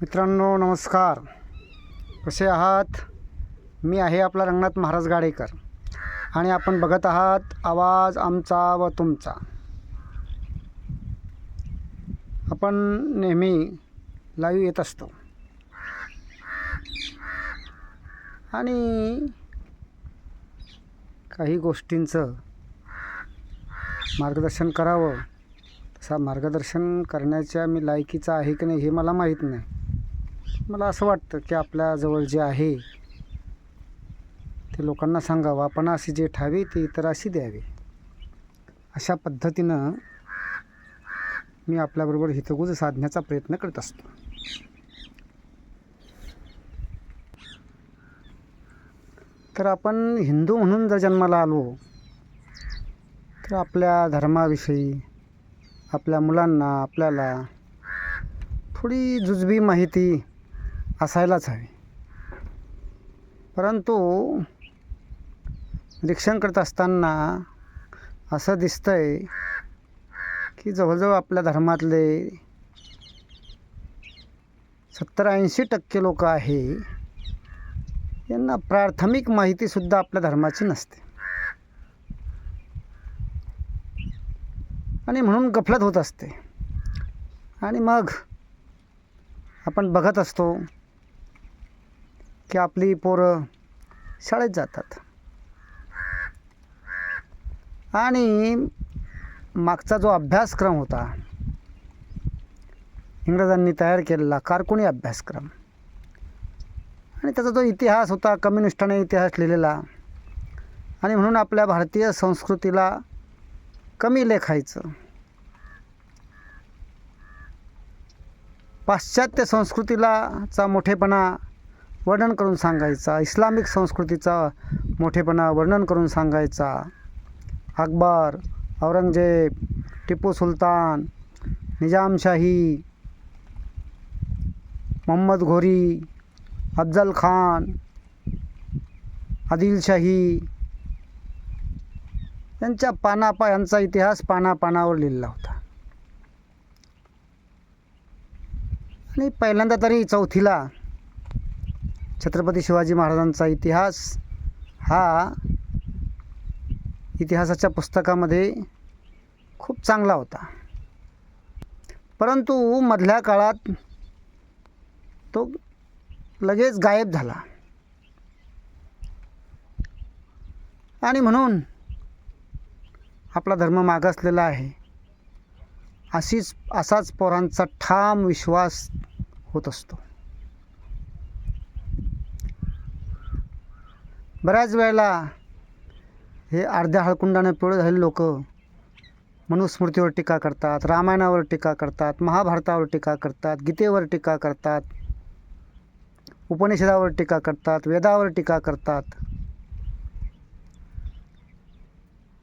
मित्रांनो नमस्कार. कसे आहात? मी आहे आपला रंगनाथ महाराज गाडेकर आणि आपण बघत आहात आवाज आमचा व तुमचा. आपण नेहमी लाईव्ह येत असतो. आणि काही गोष्टींचं मार्गदर्शन करावं तसा मार्गदर्शन करण्याच्या मी लायकीचा आहे की नाही हे मला माहीत नाही. मला असं वाटतं की आपल्याजवळ जे आहे ते लोकांना सांगावं. आपण अशी जे ठावी ती इतराशी द्यावी. अशा पद्धतीनं मी आपल्याबरोबर हितगुज साधण्याचा प्रयत्न करत असतो. तर आपण हिंदू म्हणून जर जन्माला आलो तर आपल्या धर्माविषयी आपल्या मुलांना आपल्याला थोडी जुजबी माहिती असायलाच हवी. परंतु निरीक्षण करत असताना असं दिसतं आहे की जवळजवळ आपल्या धर्मातले सत्तर ऐंशी टक्के लोक आहे यांना प्राथमिक माहितीसुद्धा आपल्या धर्माची नसते. आणि म्हणून गफलत होत असते. आणि मग आपण बघत असतो की आपली पोरं शाळेत जातात. आणि मागचा जो अभ्यासक्रम होता इंग्रजांनी तयार केलेला कारकुणी अभ्यासक्रम. आणि त्याचा जो इतिहास होता कम्युनिस्टाने इतिहास लिहिलेला आणि म्हणून आपल्या भारतीय संस्कृतीला कमी लेखायचं. पाश्चात्य संस्कृतीला चा मोठेपणा वर्णन करून सांगायचा. इस्लामिक संस्कृतीचा मोठेपणा वर्णन करून सांगायचा. अकबर औरंगजेब टिपू सुलतान निजामशाही मोहम्मद घोरी अफजल खान आदिलशाही यांच्या पानापा यांचा इतिहास पानापानावर लिहिलेला होता. आणि पहिल्यांदा तरी चौथीला छत्रपती शिवाजी महाराजांचा इतिहास हा इतिहासाच्या पुस्तकामध्ये खूप चांगला होता. परंतु मधल्या काळात तो लगेच गायब झाला. आणि म्हणून आपला धर्म मागासलेला आहे. अशीच असाच पोरांचा ठाम विश्वास होत असतो. बऱ्याच वेळेला हे अर्ध्या हळकुंडाने पिवळे झालेले लोक मनुस्मृतीवर टीका करतात रामायणावर टीका करतात महाभारतावर टीका करतात गीतेवर टीका करतात उपनिषदावर टीका करतात वेदावर टीका करतात.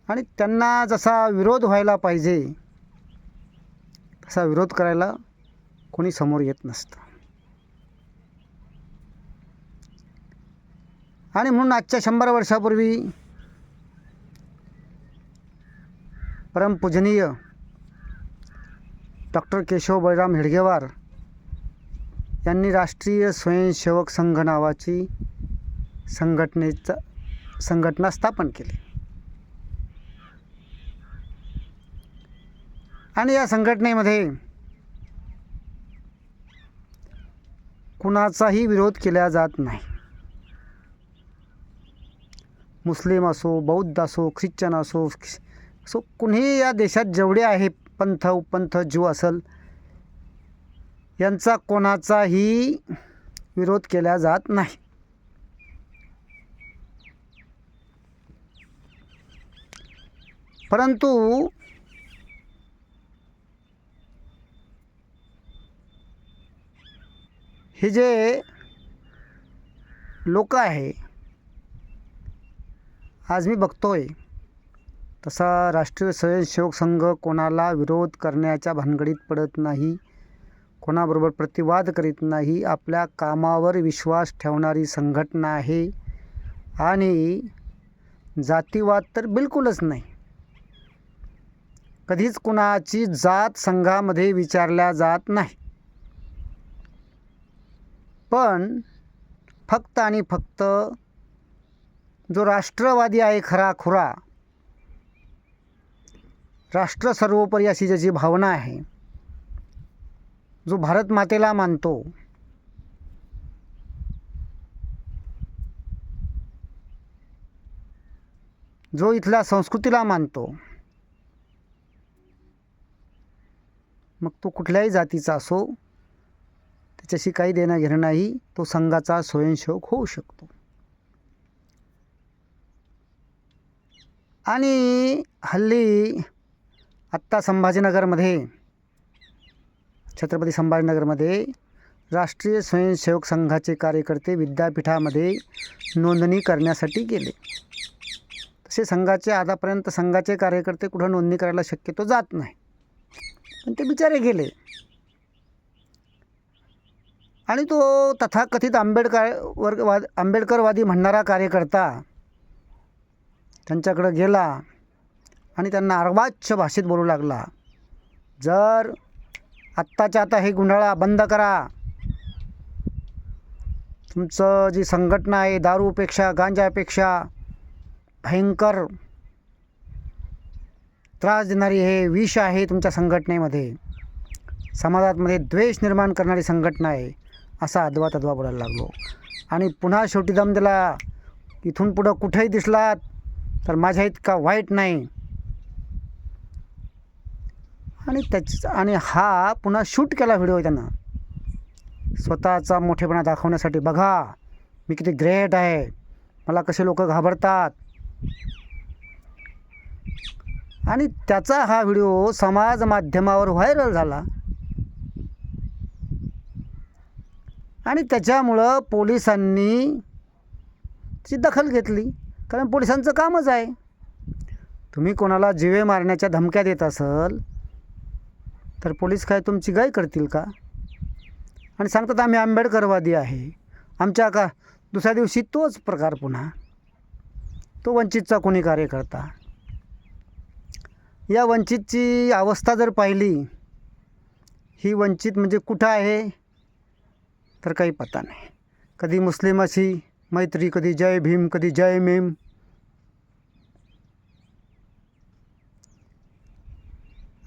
आणि त्यांना जसा विरोध व्हायला पाहिजे तसा विरोध करायला कोणी समोर येत नसतं. आणि म्हणून आजच्या शंभर वर्षापूर्वी परमपूजनीय डॉक्टर केशव बळराम हेडगेवार यांनी राष्ट्रीय स्वयंसेवक संघ नावाची संघटनेचा संघटना स्थापन केली. आणि या संघटनेमध्ये कुणाचाही विरोध केला जात नाही. मुस्लिम असो बौद्ध असो ख्रिश्चन असो सो कुणीही या देशात जेवढे आहे पंथ उपंथ जीव असल यांचा कोणाचाही विरोध केला जात नाही. परंतु हे जे लोक आहे आज मी बघतोय तसा राष्ट्रीय स्वयंसेवक संघ कोणाला विरोध करण्याच्या भानगडीत पडत नाही कोणाबरोबर प्रतिवाद करीत नाही आपल्या कामावर विश्वास ठेवणारी संघटना आहे आणि जातीवाद तर बिलकुलच नाही. कधीच कुणाची जात संघामध्ये विचारल्या जात नाही. पण फक्त आणि फक्त जो राष्ट्रवादी आहे खरा खुरा राष्ट्र सर्वोपरी अशी ज्याची भावना आहे जो भारत मातेला मानतो जो इथल्या संस्कृतीला मानतो मग तो कुठल्याही जातीचा असो त्याच्याशी काही देणं घेणं नाही तो संघाचा स्वयंसेवक होऊ शकतो. आणि हल्ली आत्ता संभाजीनगरमध्ये छत्रपती संभाजीनगरमध्ये राष्ट्रीय स्वयंसेवक संघाचे कार्यकर्ते विद्यापीठामध्ये नोंदणी करण्यासाठी गेले. तसे संघाचे आतापर्यंत संघाचे कार्यकर्ते कुठं नोंदणी करायला शक्यतो जात नाही. पण ते बिचारे गेले. आणि तो तथाकथित आंबेडकर वर्गवाद आंबेडकरवादी म्हणणारा कार्यकर्ता त्यांच्याकडं गेला आणि त्यांना अर्वाच्य भाषेत बोलू लागला. जर आत्ताच्या आता हे गुंडाळा बंद करा. तुमचं जी संघटना आहे दारूपेक्षा गांजापेक्षा भयंकर त्रास देणारी हे विष आहे तुमच्या संघटनेमध्ये. समाजामध्ये द्वेष निर्माण करणारी संघटना आहे असा अद्वा तद्वा बोलायला लागलो. आणि पुन्हा शेवटी दम दिला. इथून पुढं कुठेही दिसलात तर माझ्या इतका वाईट नाही. आणि त्याच आणि हा पुन्हा शूट केला व्हिडिओ त्यानं. स्वतःचा मोठेपणा दाखवण्यासाठी. बघा मी किती ग्रेट आहे. मला कसे लोक घाबरतात. आणि त्याचा हा व्हिडिओ समाज माध्यमावर व्हायरल झाला. आणि त्याच्यामुळं पोलिसांनी ची दखल घेतली. कारण पोलिसांचं कामच आहे. तुम्ही कोणाला जिवे मारण्याच्या धमक्या देत असाल तर पोलीस काय तुमची गाय करतील का? आणि सांगतात आम्ही आंबेडकरवादी आहे. आमच्या का दुसऱ्या दिवशी तोच प्रकार पुन्हा. तो वंचितचा कोणी कार्यकर्ता. या वंचितची अवस्था जर पाहिली ही वंचित म्हणजे कुठं आहे? तर काही पत्ता नाही. कधी मुस्लिमाशी मैत्री कधी जय भीम कधी जय मेम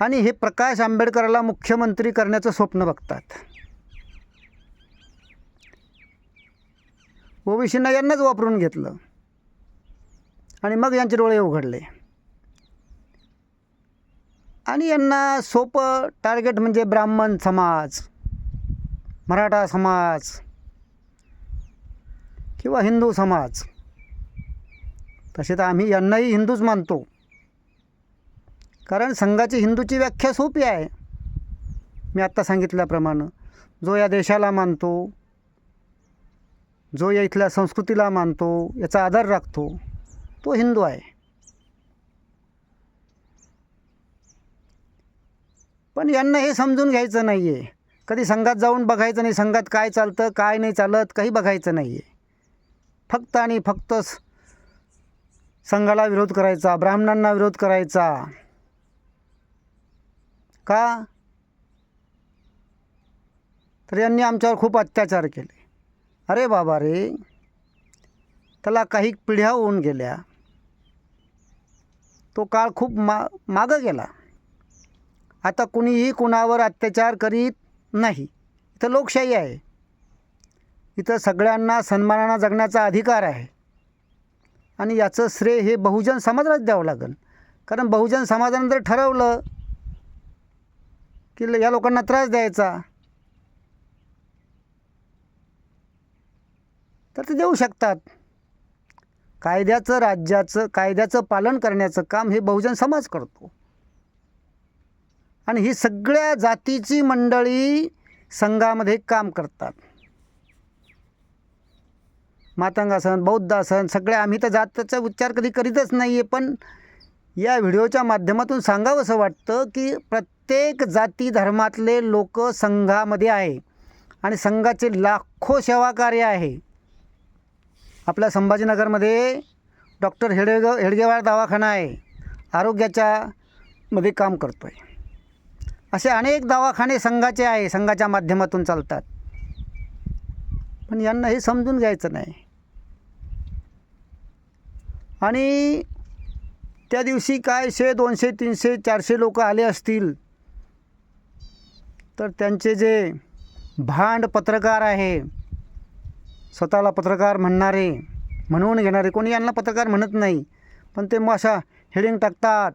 आणि हे प्रकाश आंबेडकरला मुख्यमंत्री करण्याचं स्वप्न बघतात. ओबीसींना यांनाच वापरून घेतलं. आणि मग यांचे डोळे उघडले. आणि यांना सोपं टार्गेट म्हणजे ब्राह्मण समाज मराठा समाज किंवा हिंदू समाज. तसे तर आम्ही यांनाही हिंदूच मानतो. कारण संघाची हिंदूची व्याख्या सोपी आहे. मी आत्ता सांगितल्याप्रमाणे जो या देशाला मानतो जो या इथल्या संस्कृतीला मानतो याचा आदर राखतो तो हिंदू आहे. पण यांना हे समजून घ्यायचं नाही आहे कधी संघात जाऊन बघायचं नाही संघात काय चालतं काय नाही चालत काही बघायचं नाही आहे फक्त आणि फक्त संघाला विरोध करायचा ब्राह्मणांना विरोध करायचा का? तर यांनी आमच्यावर खूप अत्याचार केले. अरे बाबा रे त्याला काही पिढ्या होऊन गेल्या. तो काळ खूप मा मागं गेला. आता कुणीही कुणावर अत्याचार करीत नाही. इथं लोकशाही आहे. इथं सगळ्यांना सन्मानानं जगण्याचा अधिकार आहे. आणि याचं श्रेय हे बहुजन समाजालाच द्यावं लागेल. कारण बहुजन समाजानं जर ठरवलं की या लोकांना त्रास द्यायचा. तर ते देऊ शकतात. कायद्याचं राज्याचं कायद्याचं पालन करण्याचं काम हे बहुजन समाज करतो. आणि ही सगळ्या जातीची मंडळी संघामध्ये काम करतात. मातंगासन बौद्ध असन सगळ्या आम्ही तर जातीचा उच्चार कधी करीतच नाही आहे पण या व्हिडिओच्या माध्यमातून सांगावंसं वाटतं की प्रत्येक जाती धर्मातले लोक संघामध्ये आहे. आणि संघाचे लाखो सेवा कार्य आहे. आपल्या संभाजीनगरमध्ये डॉक्टर हेडगे हेडगेवार दवाखाना आहे. आरोग्याच्या मध्ये काम करतो आहे असे अनेक दवाखाने संघाचे आहे संघाच्या माध्यमातून चालतात. पण यांना हे समजून घ्यायचं नाही. आणि त्या दिवशी काय शे दोनशे तीनशे चारशे लोक आले असतील? तर त्यांचे जे भांड पत्रकार आहे स्वतःला पत्रकार म्हणणारे म्हणून घेणारे कोणी यांना पत्रकार म्हणत नाही पण ते मग अशा हेडिंग टाकतात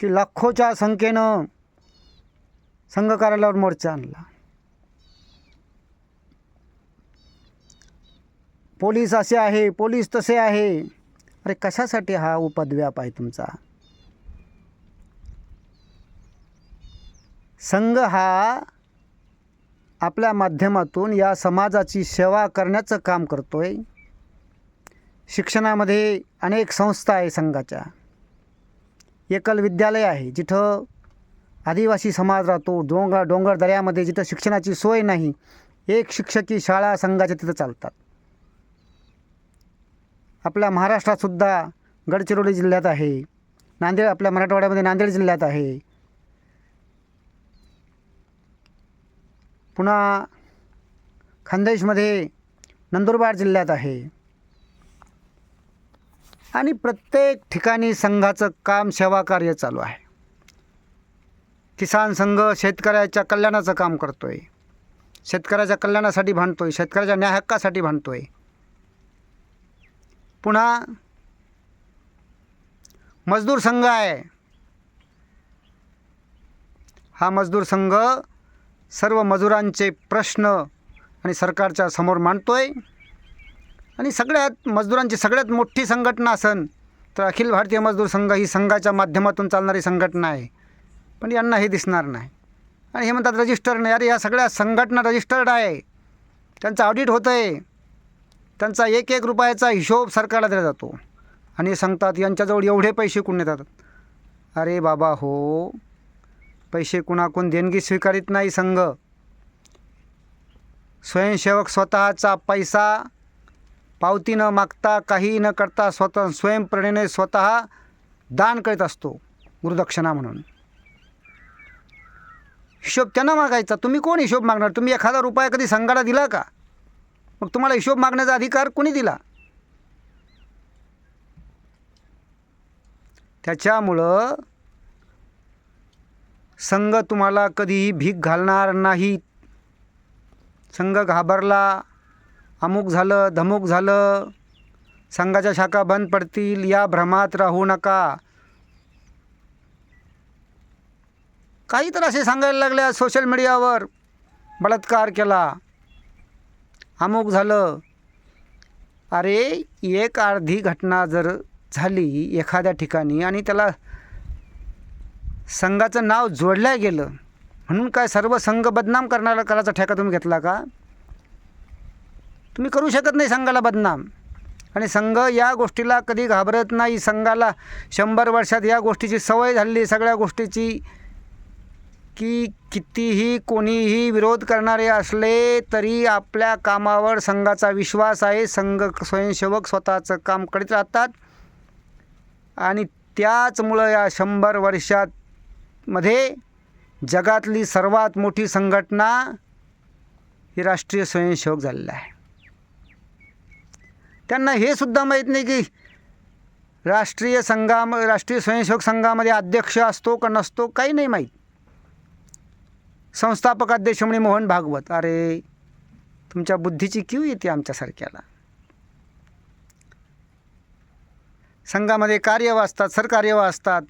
की लाखोच्या संख्येनं संघ कार्यालयावर मोर्चा आणला. पोलीस असे आहे पोलीस तसे आहे. अरे कशासाठी हा उपद्व्याप आहे तुमचा? संघ हा आपल्या माध्यमातून या समाजाची सेवा करण्याचं काम करतोय. शिक्षणामध्ये अनेक संस्था आहे संघाच्या. एकल विद्यालय आहे जिथं आदिवासी समाज राहतो डोंगर डोंगर दऱ्यामध्ये जिथं शिक्षणाची सोय नाही एक शिक्षकी शाळा संघाच्या तिथं चालतात. आपल्या महाराष्ट्रातसुद्धा गडचिरोली जिल्ह्यात आहे. नांदेड आपल्या मराठवाड्यामध्ये नांदेड जिल्ह्यात आहे. पुन्हा खानदेशमध्ये नंदुरबार जिल्ह्यात आहे. आणि प्रत्येक ठिकाणी संघाचं काम सेवा कार्य चालू आहे. किसान संघ शेतकऱ्याच्या कल्याणाचं काम करतो आहे शेतकऱ्याच्या कल्याणासाठी भांडतो आहे शेतकऱ्याच्या न्याय हक्कासाठी आहे पुन्हा मजदूर संघ आहे. हा मजदूर संघ सर्व मजुरांचे प्रश्न आणि सरकारच्या समोर मांडतोय. आणि सगळ्यात मजदूरांची सगळ्यात मोठी संघटना असन तर अखिल भारतीय मजदूर संघ ही संघाच्या माध्यमातून चालणारी संघटना आहे. पण यांना हे दिसणार नाही. आणि हे म्हणतात रजिस्टर नाही अरे या सगळ्या संघटना रजिस्टर्ड आहे. त्यांचं ऑडिट होतं आहे त्यांचा एक एक रुपयाचा हिशोब सरकारला दिला जातो. आणि सांगतात यांच्याजवळ एवढे पैसे कुण येतात अरे बाबा हो. पैसे कुणाकून देणगी स्वीकारित नाही संघ. स्वयंसेवक स्वतःचा पैसा पावती न मागता काही न करता स्वतः स्वयंप्रेरणेने स्वतः दान करीत असतो गुरुदक्षिणा म्हणून. हिशोब त्यांना मागायचा? तुम्ही कोण हिशोब मागणार? तुम्ही एखादा रुपया कधी संघाला दिला का? मग तुम्हाला हिशोब मागण्याचा अधिकार कोणी दिला? त्याच्यामुळं संघ तुम्हाला कधीही भीक घालणार नाही. संघ घाबरला अमुक झालं धमुक झालं संघाच्या शाखा बंद पडतील या भ्रमात राहू नका. काही तर असे सांगायला लागल्या सोशल मीडियावर बलात्कार केला. अमुक झालं. अरे एक अर्धी घटना जर झाली एखाद्या ठिकाणी आणि त्याला संघाचं नाव जोडलं गेलं म्हणून काय सर्व संघ बदनाम करणारा करायचा ठेका तुम्ही घेतला का? तुम्ही करू शकत नाही संघाला बदनाम. आणि संघ या गोष्टीला कधी घाबरत नाही. संघाला शंभर वर्षात या गोष्टीची सवय झाली सगळ्या गोष्टीची की कितीही कोणीही विरोध करणारे असले तरी आपल्या कामावर संघाचा विश्वास आहे. संघ स्वयंसेवक स्वतःचं काम करीत राहतात. आणि त्याचमुळं या शंभर वर्षामध्ये जगातली सर्वात मोठी संघटना ही राष्ट्रीय स्वयंसेवक झालेलं आहे. त्यांना हे सुद्धा माहीत नाही की राष्ट्रीय संघाम राष्ट्रीय स्वयंसेवक संघामध्ये अध्यक्ष असतो का नसतो काही नाही माहीत. संस्थापक अध्यक्ष म्हणे मोहन भागवत. अरे तुमच्या बुद्धीची क्यू येते आमच्यासारख्याला संघामध्ये कार्यव असतात सरकार्यव असतात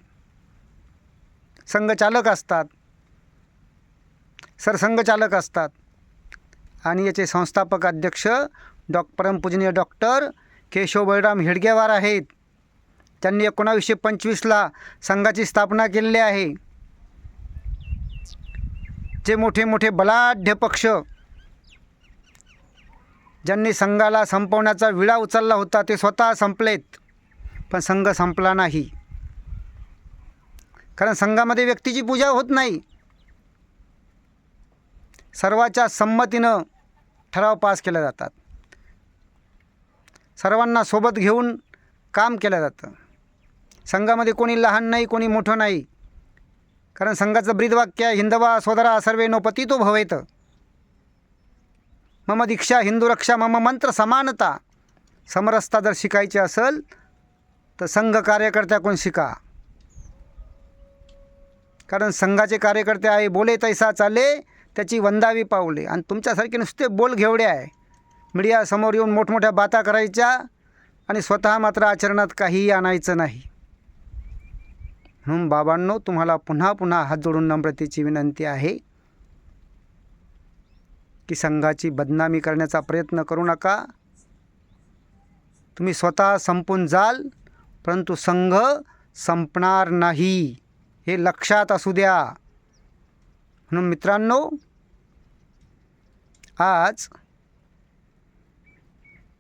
संघचालक असतात. सरसंघचालक असतात. आणि याचे संस्थापक अध्यक्ष डॉ. परमपूजनीय डॉक्टर केशव बळराम हेडगेवार आहेत. त्यांनी एकोणावीसशे पंचवीसला संघाची स्थापना केलेली आहे. जे मोठे मोठे बलाढ्य पक्ष ज्यांनी संघाला संपवण्याचा विडा उचलला होता ते स्वतः संपलेत. पण संघ संपला नाही. कारण संघामध्ये व्यक्तीची पूजा होत नाही. सर्वाच्या संमतीनं ठराव पास केल्या जातात. सर्वांना सोबत घेऊन काम केलं जातं. संघामध्ये कोणी लहान नाही कोणी मोठं नाही. कारण संघाचं ब्रीदवाक्य आहे हिंदवा सोदरा सर्वे नोपती तो भवेत. मम दीक्षा हिंदू रक्षा मम मंत्र समानता. समरसता जर शिकायची असेल तर संघ कार्यकर्त्याकडून शिका? कारण संघाचे कार्यकर्ते आहे बोले तैसा चाले त्याची वंदावी पावले. आणि तुमच्यासारखे नुसते बोल घेवडे आहे. मीडियासमोर येऊन मोठमोठ्या बाता करायच्या आणि स्वतः मात्र आचरणात काहीही आणायचं नाही. म्हणून बाबांनो तुम्हाला पुन्हा पुन्हा हात जोडून नम्रतेची विनंती आहे की संघाची बदनामी करण्याचा प्रयत्न करू नका. तुम्ही स्वतः संपून जाल परंतु संघ संपणार नाही हे लक्षात असू द्या. म्हणून मित्रांनो आज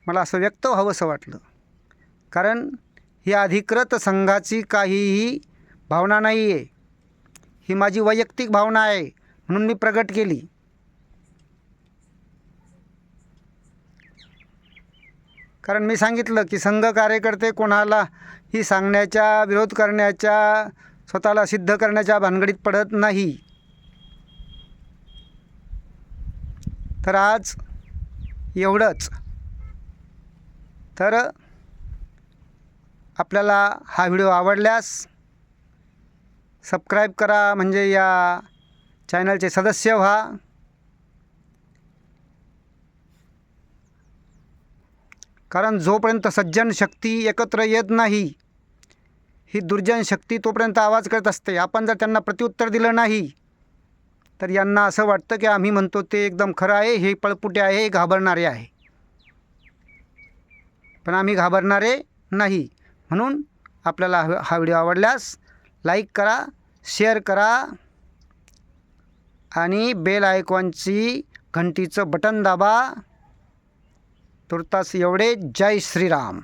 मला असं व्यक्त व्हावंसं वाटलं. कारण ही अधिकृत संघाची काहीही भावना नाही आहे ही माझी वैयक्तिक भावना आहे म्हणून मी प्रगट केली. कारण मी सांगितलं की संघ कार्यकर्ते कोणाला ही सांगण्याच्या विरोध करण्याच्या स्वतःला सिद्ध करण्याच्या भानगडीत पडत नाही. तर आज एवढंच. तर आपल्याला हा व्हिडिओ आवडल्यास सबस्क्राईब करा म्हणजे या चॅनलचे सदस्य व्हा. कारण जोपर्यंत सज्जन शक्ती एकत्र येत नाही ही दुर्जन शक्ती तोपर्यंत आवाज करत असते. आपण जर त्यांना प्रत्युत्तर दिलं नाही तर यांना असं वाटतं की आम्ही म्हणतो ते एकदम खरं आहे हे पळपुटे आहे हे घाबरणारे आहे. पण आम्ही घाबरणारे नाही. म्हणून आपल्याला हा हा व्हिडिओ आवडल्यास लाईक करा शेअर करा आणि बेल आयकॉनची घंटीचं बटन दाबा. तुर्तास एवढे जय श्रीराम.